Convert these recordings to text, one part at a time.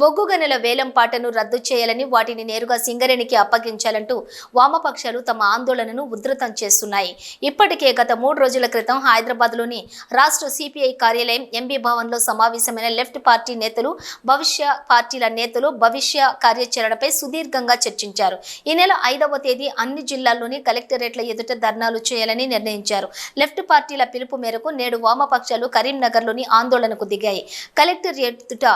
బొగ్గు గనుల వేలం పాటను రద్దు చేయాలని వాటిని నేరుగా సింగరేణికి అప్పగించాలంటూ వామపక్షాలు తమ ఆందోళనను ఉధృతం చేస్తున్నాయి. ఇప్పటికే గత మూడు రోజుల క్రితం హైదరాబాద్లోని రాష్ట్ర సిపిఐ కార్యాలయం ఎంబీ భవన్లో సమావేశమైన లెఫ్ట్ పార్టీ నేతలు భవిష్య పార్టీల నేతలు భవిష్య కార్యాచరణపై సుదీర్ఘంగా చర్చించారు. ఈ నెల ఐదవ తేదీ అన్ని జిల్లాల్లోని కలెక్టరేట్ల ఎదుట ధర్నాలు చేయాలని నిర్ణయించారు. లెఫ్ట్ పార్టీల పిలుపు మేరకు నేడు వామపక్షాలు కరీంనగర్లోని ఆందోళనకు దిగాయి. కలెక్టరేట్ ఎదుట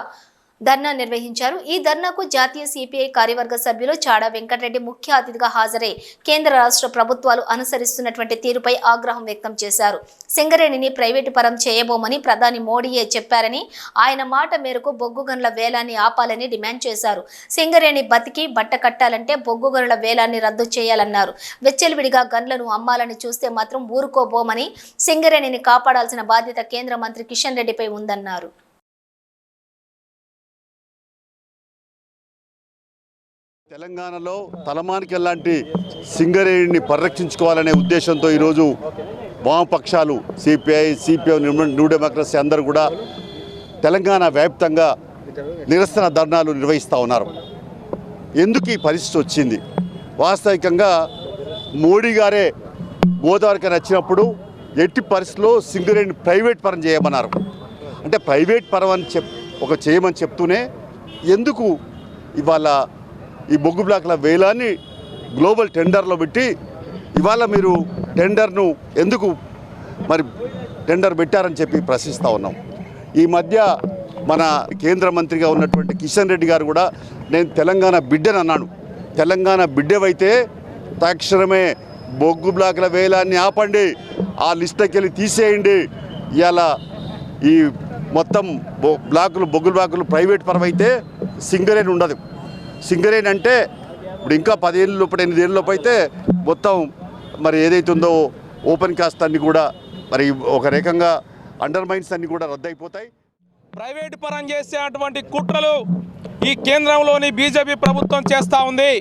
ధర్నా నిర్వహించారు. ఈ ధర్నాకు జాతీయ సిపిఐ కార్యవర్గ సభ్యులు చాడా వెంకటరెడ్డి ముఖ్య అతిథిగా హాజరై కేంద్ర రాష్ట్ర ప్రభుత్వాలు అనుసరిస్తున్నటువంటి తీరుపై ఆగ్రహం వ్యక్తం చేశారు. సింగరేణిని ప్రైవేటు పరం చేయబోమని ప్రధాని మోడీయే చెప్పారని ఆయన మాట మేరకు బొగ్గు గనుల వేలాన్ని ఆపాలని డిమాండ్ చేశారు. సింగరేణి బతికి బట్ట కట్టాలంటే బొగ్గు గనుల వేలాన్ని రద్దు చేయాలన్నారు. వెచ్చలివిడిగా గన్లను అమ్మాలని చూస్తే మాత్రం ఊరుకోబోమని సింగరేణిని కాపాడాల్సిన బాధ్యత కేంద్ర మంత్రి కిషన్ రెడ్డిపై ఉందన్నారు. తెలంగాణలో తలమానికి లాంటి సింగరేణిని పరిరక్షించుకోవాలనే ఉద్దేశంతో ఈరోజు వామపక్షాలు సిపిఐ సిపిఐ న్యూ డెమోక్రసీ అందరూ కూడా తెలంగాణ వ్యాప్తంగా నిరసన ధర్నాలు నిర్వహిస్తూ ఉన్నారు. ఎందుకు ఈ పరిస్థితి వచ్చింది? వాస్తవికంగా మోడీ గారే గోదావరికి వచ్చినప్పుడు ఎట్టి పరిస్థితుల్లో సింగరేణిని ప్రైవేట్ పరం చేయమన్నారు. అంటే ప్రైవేట్ పరం అని చెప్ ఒక చేయమని చెప్తూనే ఎందుకు ఇవాళ ఈ బొగ్గు బ్లాక్ల వేలాన్ని గ్లోబల్ టెండర్లో పెట్టి ఇవాళ మీరు టెండర్ను ఎందుకు మరి టెండర్ పెట్టారని చెప్పి ప్రశ్నిస్తూ ఉన్నాం. ఈ మధ్య మన కేంద్ర మంత్రిగా ఉన్నటువంటి కిషన్ రెడ్డి గారు కూడా నేను తెలంగాణ బిడ్డని అన్నాను. తెలంగాణ బిడ్డవైతే తక్షణమే బొగ్గు బ్లాకుల వేలాన్ని ఆపండి ఆ లిస్ట్కి వెళ్ళి తీసేయండి. ఇవాళ ఈ మొత్తం బ్లాకులు బొగ్గు బ్లాకులు ప్రైవేట్ పరమైతే సింగరేణి ఉండదు. సింగరేణి అంటే ఇప్పుడు ఇంకా పదిహేను లోపల ఎనిమిది లోపు అయితే మొత్తం మరి ఏదైతే ఉందో ఓపెన్ కాస్ట్ అన్ని కూడా మరి ఒక రకంగా అండర్ మైన్స్ అన్ని కూడా రద్దయిపోతాయి. ప్రైవేటు పరం చేసేటువంటి కుట్రలు ఈ కేంద్రంలోని బీజేపీ ప్రభుత్వం చేస్తూ ఉంది.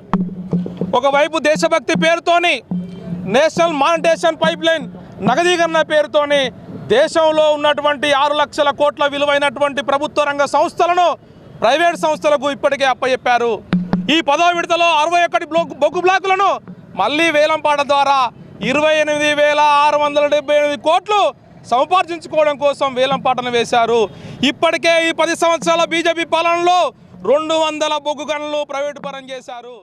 ఒకవైపు దేశభక్తి పేరుతోని నేషనల్ మానిటేషన్ పైప్ లైన్ నగదీకరణ పేరుతోని దేశంలో ఉన్నటువంటి ఆరు లక్షల కోట్ల విలువైనటువంటి ప్రభుత్వ రంగ సంస్థలను ప్రైవేట్ సంస్థలకు ఇప్పటికే అప్పచెప్పారు ఈ పదో విడతలో అరవై ఒకటి బ్లాక్ బొగ్గు బ్లాకులను మళ్ళీ వేలంపాట ద్వారా ఇరవై ఎనిమిది వేల ఆరు వందల డెబ్బై ఎనిమిది కోట్లు సముపార్జించుకోవడం కోసం వేలంపాటను వేశారు. ఇప్పటికే ఈ పది సంవత్సరాల బీజేపీ పాలనలో రెండు వందల బొగ్గు గనులు ప్రైవేటు పరం చేశారు.